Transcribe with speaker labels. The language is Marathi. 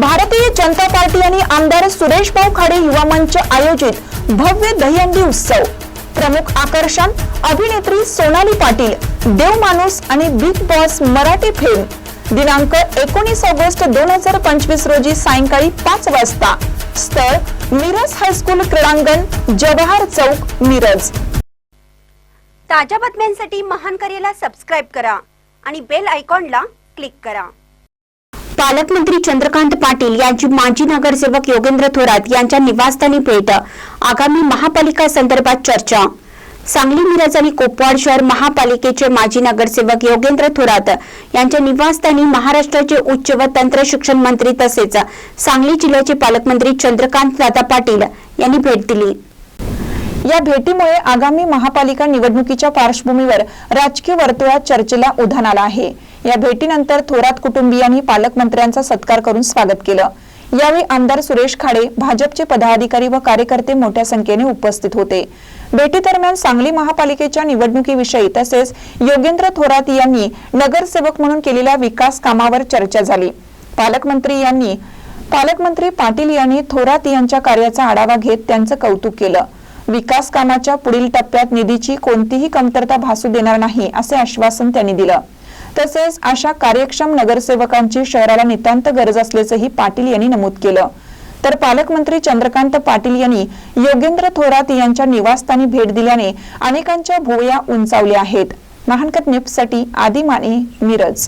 Speaker 1: भारतीय जनता पार्टी आणि आमदार सुरेश भाऊ खाडे युवा मंच आयोजित भव्य दहीहंडी उत्सव. प्रमुख आकर्षण अभिनेत्री सोनाली पाटील देव माणूस आणि बिग बॉस मराठी फिल्म दिनांक एकोणीस ऑगस्ट दोन हजार पंचवीस रोजी सायंकाळी पाच वाजता. स्थळ मिरज हायस्कूल क्रीडांगण जवाहर चौक मिरज.
Speaker 2: ताज्या बातम्यांसाठी महान करेला सबस्क्राईब करा आणि बेल आयकॉनला क्लिक करा.
Speaker 3: पालकमंत्री चंद्रकांत पाटील यांची माजी नगरसेवक योगेंद्र थोरात यांच्या निवासस्थानी भेट. आगामी महापालिका संदर्भात चर्चा. सांगली मिरज आणि कोपवाड शहर महापालिकेचे माजी नगरसेवक योगेंद्र थोरात यांच्या निवासस्थानी महाराष्ट्राचे उच्च व तंत्र शिक्षण मंत्री तसेच सांगली जिल्ह्याचे पालकमंत्री चंद्रकांत दादा पाटील यांनी भेट दिली.
Speaker 1: या भेटीमुळे आगामी महापालिका निवडणुकीच्या पार्श्वभूमीवर राजकीय वर्तुळात चर्चेला उधाण आलं आहे. या भेटीनंतर थोरात कुटुंबियांनी पालकमंत्र्यांचा सत्कार करून स्वागत केलं. यावेळी आमदार सुरेश खाडे भाजपचे पदाधिकारी व कार्यकर्ते मोठ्या संख्येने उपस्थित होते. भेटीदरम्यान सांगली महापालिकेच्या निवडणुकीविषयी तसेच योगेंद्र थोरात यांनी नगरसेवक म्हणून केलेल्या विकास कामावर चर्चा झाली. पालकमंत्री यांनी पालकमंत्री पाटील यांनी थोरात यांच्या कार्याचा आढावा घेत त्यांचं कौतुक केलं. विकास कामाच्या पुढील टप्प्यात निधीची कोणतीही कमतरता भासू देणार नाही असे आश्वासन त्यांनी दिलं. तसेच अशा कार्यक्षम नगरसेवकांची शहराला नितांत गरज असल्याचंही पाटील यांनी नमूद केलं. तर पालकमंत्री चंद्रकांत पाटील यांनी योगेंद्र थोरात यांच्या निवासस्थानी भेट दिल्याने अनेकांच्या भुवया उंचावल्या आहेत. महानकत न्यूजसाठी आदी माने मिरज.